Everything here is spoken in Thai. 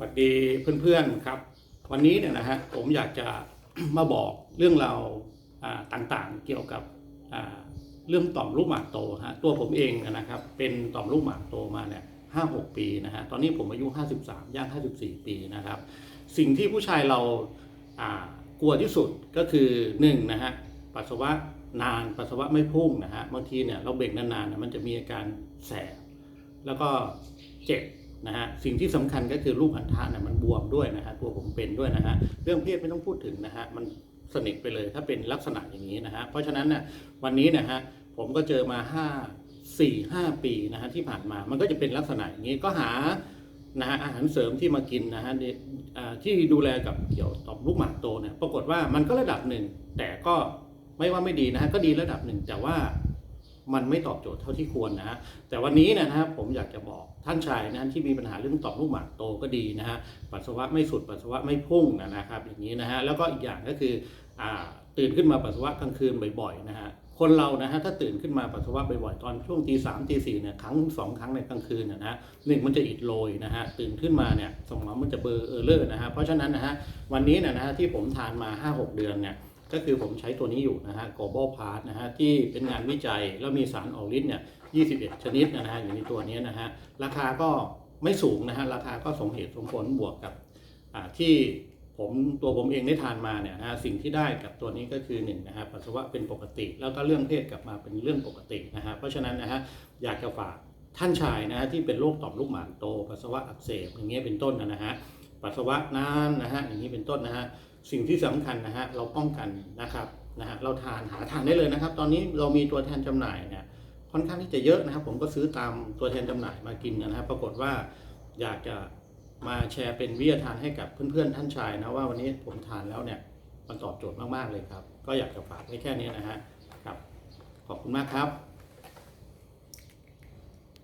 สวัสดีเพื่อนๆครับ วันนี้เนี่ยนะฮะผมอยากจะมาบอกเรื่องราวต่างๆเกี่ยวกับเรื่องต่อมลูกหมากโตฮะตัวผมเองนะครับเป็นต่อมลูกหมากโตมาเนี่ยห้าหกปีนะฮะตอนนี้ผมอายุ53ย่าง54ปีนะครับ สิ่งที่ผู้ชายเรากลัวที่สุดก็คือหนึ่งนะฮะปัสสาวะนานปัสสาวะไม่พุ่งนะฮะบางทีเนี่ยเราเบ่งนานๆมันจะมีอาการแสบแล้วก็เจ็บ นะฮะสิ่งที่สำคัญก็คือลูกอัณฑะเนี่ยมันบวมด้วยนะฮะตัวผมเป็นด้วยนะฮะเรื่องเพศไม่ต้องพูดถึงนะฮะมันสนิทไปเลยถ้าเป็นลักษณะอย่างนี้นะฮะเพราะฉะนั้นเนี่ยวันนี้นะฮะผมก็เจอมา5 4 5 ปีนะฮะที่ผ่านมามันก็จะเป็นลักษณะอย่างนี้ก็หานะฮะอาหารเสริมที่มากินนะฮะที่ดูแลกับเกี่ยวต่อมลูกหมากโตเนี่ยปรากฏว่ามันก็ระดับหนึ่งแต่ก็ไม่ว่าไม่ดีนะฮะก็ดีระดับหนึ่งแต่ว่า มันไม่ตอบโจทย์เท่าที่ควรนะฮะแต่วันนี้นะครับผมอยากจะบอกท่านชายนะที่มีปัญหาเรื่องต่อมลูกหมากโตก็ดีนะฮะปัสสาวะไม่สุดปัสสาวะไม่พุ่งนะนะครับ อย่างนี้นะฮะแล้วก็อีกอย่างก็คืออ่าตื่นขึ้นมาปัสสาวะกลางคืนบ่อยๆนะฮะคนเรานะฮะถ้าตื่นขึ้นมาปัสสาวะบ่อยๆตอนช่วงตีสามตีสี่เนี่ยครั้งสองครั้งในกลางคืนนะฮะหนึ่งมันจะอิดโรยนะฮะตื่นขึ้นมาเนี่ยสมองมันจะเบลอเออร์เลอร์นะฮะเพราะฉะนั้นนะฮะวันนี้นยนะฮะที่ผมทานมา 5-6 เดือนเนี่ย ก็คือผมใช้ตัวนี้อยู่นะฮะ global part นะฮะ ที่เป็นงานวิจัยแล้วมีสารออกฤทธิ์เนี่ย 21 ชนิดนะฮะอยู่ในตัวนี้นะฮะ ราคาก็ไม่สูงนะฮะ ราคาก็สมเหตุสมผลบวกกับที่ผมตัวผมเองได้ทานมาเนี่ยนะฮะสิ่งที่ได้กับตัวนี้ก็คือหนึ่งนะฮะปัสสาวะเป็นปกติ แล้วก็เรื่องเพศกลับมาเป็นเรื่องปกตินะฮะเพราะฉะนั้นนะฮะอยากจะฝากท่านชายนะฮะที่เป็นโรคต่อมลูกหมากโตปัสสาวะอักเสบอย่างเงี้ยเป็นต้นนะฮะปัสสาวะนานนะฮะอย่างนี้เป็นต้นนะฮะ สิ่งที่สำคัญนะฮะเราป้องกันนะครับนะฮะเราทานหาทานได้เลยนะครับ ตอนนี้เรามีตัวแทนจำหน่ายเนี่ยค่อนข้างที่จะเยอะนะครับ ผมก็ซื้อตามตัวแทนจำหน่ายมากินนะครับ ปรากฏว่าอยากจะมาแชร์เป็นวิทยาทานให้กับเพื่อนๆท่านชายนะว่าวันนี้ผมทานแล้วเนี่ยมันตอบโจทย์มากๆเลยครับ ก็อยากจะฝากไว้แค่นี้นะฮะครับขอบคุณมากครับ